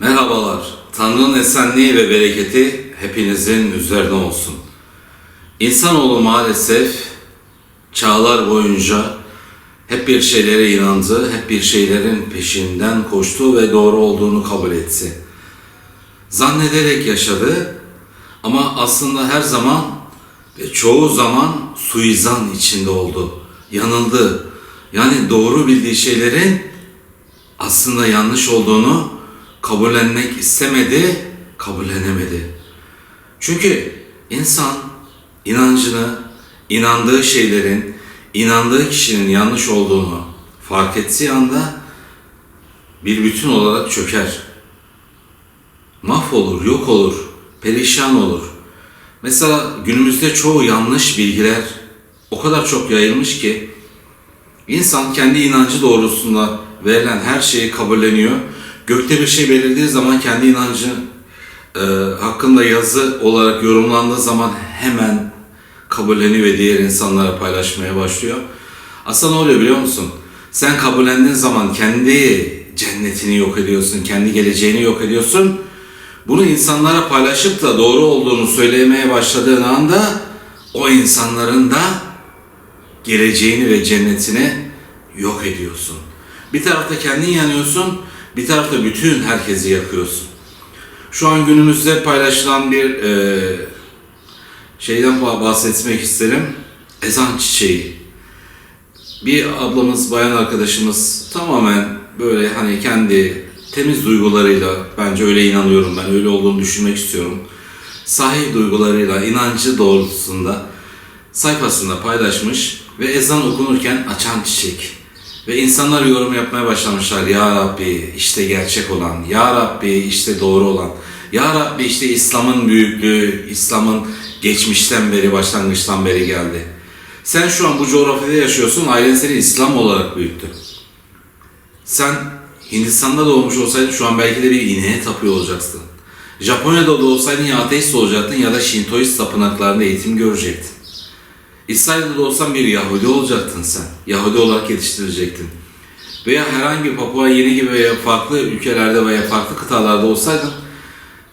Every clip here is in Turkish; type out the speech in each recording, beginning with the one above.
Merhabalar. Tanrı'nın esenliği ve bereketi hepinizin üzerine olsun. İnsanoğlu maalesef çağlar boyunca hep bir şeylere inandı, hep bir şeylerin peşinden koştu ve doğru olduğunu kabul etti. Zannederek yaşadı ama aslında her zaman ve çoğu zaman suizan içinde oldu. Yanıldı. Yani doğru bildiği şeylerin aslında yanlış olduğunu kabullenmek istemedi, kabullenemedi. Çünkü insan inancını, inandığı şeylerin, inandığı kişinin yanlış olduğunu fark ettiği anda bir bütün olarak çöker. Mahvolur, yok olur, perişan olur. Mesela günümüzde çoğu yanlış bilgiler o kadar çok yayılmış ki İnsan kendi inancı doğrultusunda verilen her şeyi kabulleniyor. Gökte bir şey belirdiği zaman kendi inancı e, hakkında yazı olarak yorumlandığı zaman hemen kabulleniyor ve diğer insanlara paylaşmaya başlıyor. Aslında ne oluyor biliyor musun? Sen kabullendiğin zaman kendi cennetini yok ediyorsun, kendi geleceğini yok ediyorsun. Bunu insanlara paylaşıp da doğru olduğunu söylemeye başladığın anda o insanların da geleceğini ve cennetini yok ediyorsun. Bir tarafta kendin yanıyorsun, bir tarafta bütün herkesi yakıyorsun. Şu an günümüzde paylaşılan bir e, şeyden bah- bahsetmek isterim. Ezan çiçeği. Bir ablamız, bayan arkadaşımız tamamen böyle hani kendi temiz duygularıyla, bence öyle inanıyorum ben, öyle olduğunu düşünmek istiyorum. Sahih duygularıyla, inancı doğrultusunda sayfasında paylaşmış ve ezan okunurken açan çiçek. Ve insanlar yorum yapmaya başlamışlar. Ya Rabbi işte gerçek olan, Ya Rabbi işte doğru olan, Ya Rabbi işte İslam'ın büyüklüğü, İslam'ın geçmişten beri, başlangıçtan beri geldi. Sen şu an bu coğrafyada yaşıyorsun, ailen seni İslam olarak büyüttü. Sen Hindistan'da doğmuş olsaydın şu an belki de bir ineğe tapıyor olacaksın. Japonya'da da olsaydın ya ateist olacaktın ya da Şintoist tapınaklarında eğitim görecektin. İsrail'de de olsan bir Yahudi olacaktın sen. Yahudi olarak yetiştirecektin. Veya herhangi Papua Yeni gibi veya farklı ülkelerde veya farklı kıtalarda olsaydın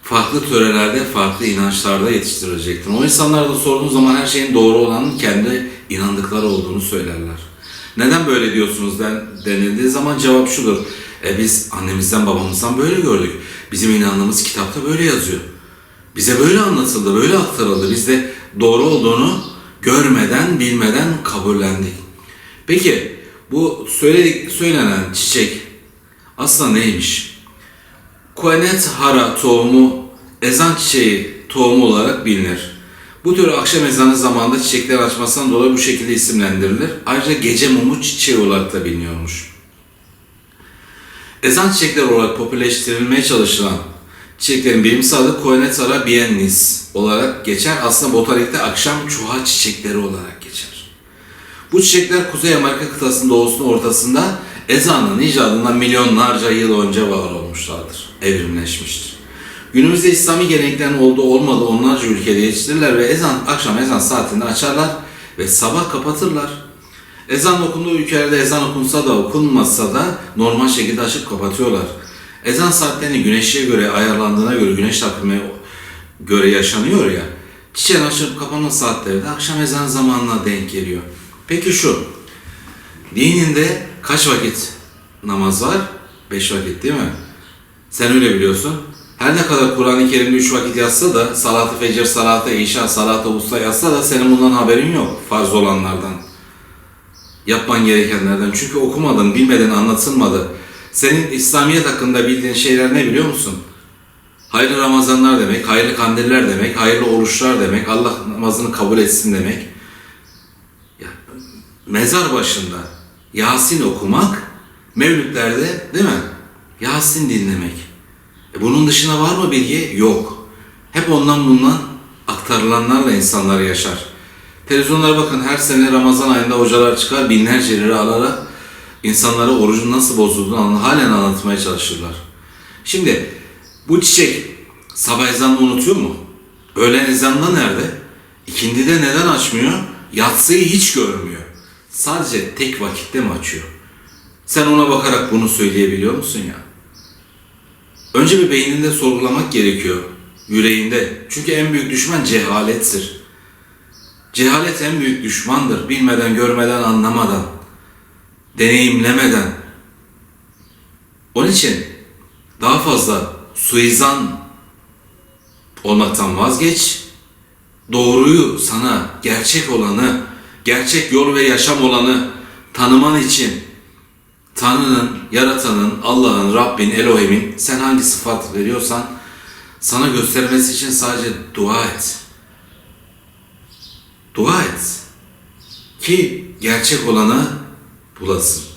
farklı törelerde, farklı inançlarda yetiştirecektin. O insanlara da sorduğun zaman her şeyin doğru olanın kendi inandıkları olduğunu söylerler. Neden böyle diyorsunuz den, denildiği zaman cevap şudur. E biz annemizden babamızdan böyle gördük. Bizim inandığımız kitapta böyle yazıyor. Bize böyle anlatıldı, böyle aktarıldı. Biz de doğru olduğunu görmeden, bilmeden kabullendik. Peki bu söyledik, söylenen çiçek aslında neymiş? Koenet hara tohumu ezan çiçeği tohumu olarak bilinir. Bu tür akşam ezanı zamanında çiçekler açmasından dolayı bu şekilde isimlendirilir. Ayrıca gece mumu çiçeği olarak da biliniyormuş. Ezan çiçekleri olarak popülerleştirilmeye çalışılan çiçeklerin bilimsel adı Coenetara biennis olarak geçer. Aslında botanikte akşam çuha çiçekleri olarak geçer. Bu çiçekler Kuzey Amerika kıtasının doğusunda ortasında ezanın icadından milyonlarca yıl önce var olmuşlardır. Evrimleşmiştir. Günümüzde İslami geleneklerin olduğu olmadığı onlarca ülkede yetiştirirler ve ezan akşam ezan saatinde açarlar ve sabah kapatırlar. Ezan okunduğu ülkelerde ezan okunsa da okunmasa da normal şekilde açıp kapatıyorlar. Ezan saatlerini güneşe göre ayarlandığına göre güneş takvimine göre yaşanıyor ya. Çiçeğin açılıp kapanma saatleri de akşam ezan zamanına denk geliyor. Peki şu, dininde kaç vakit namaz var? Beş vakit değil mi? Sen öyle biliyorsun. Her ne kadar Kur'an-ı Kerim'de üç vakit yazsa da salat-ı fecir, salat-ı işa, salat-ı usta yazsa da senin bundan haberin yok farz olanlardan. Yapman gerekenlerden. Çünkü okumadın, bilmeden anlatılmadı. Senin İslamiyet hakkında bildiğin şeyler ne biliyor musun? Hayırlı Ramazanlar demek, hayırlı kandiller demek, hayırlı oruçlar demek, Allah namazını kabul etsin demek. Ya, mezar başında Yasin okumak, mevlütlerde değil mi? Yasin dinlemek. E bunun dışında var mı bilgi? Yok. Hep ondan bundan aktarılanlarla insanlar yaşar. Televizyonlara bakın her sene Ramazan ayında hocalar çıkar binlerce lira alarak insanlara orucun nasıl bozulduğunu halen anlatmaya çalışırlar. Şimdi bu çiçek sabah ezanını unutuyor mu? Öğlen ezanında nerede? İkindide neden açmıyor? Yatsıyı hiç görmüyor. Sadece tek vakitte mi açıyor? Sen ona bakarak bunu söyleyebiliyor musun ya? Önce bir beyninde sorgulamak gerekiyor. Yüreğinde. Çünkü en büyük düşman cehalettir. Cehalet en büyük düşmandır. Bilmeden, görmeden, anlamadan, deneyimlemeden. Onun için daha fazla suizan olmaktan vazgeç. Doğruyu sana, gerçek olanı, gerçek yol ve yaşam olanı tanıman için Tanrı'nın, Yaratan'ın, Allah'ın, Rabbin, Elohim'in sen hangi sıfat veriyorsan sana göstermesi için sadece dua et. Dua et. Ki gerçek olanı bulasın.